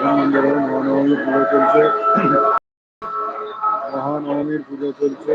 মহানবমী পুজো চলছে। মহানবমীর পুজো চলছে।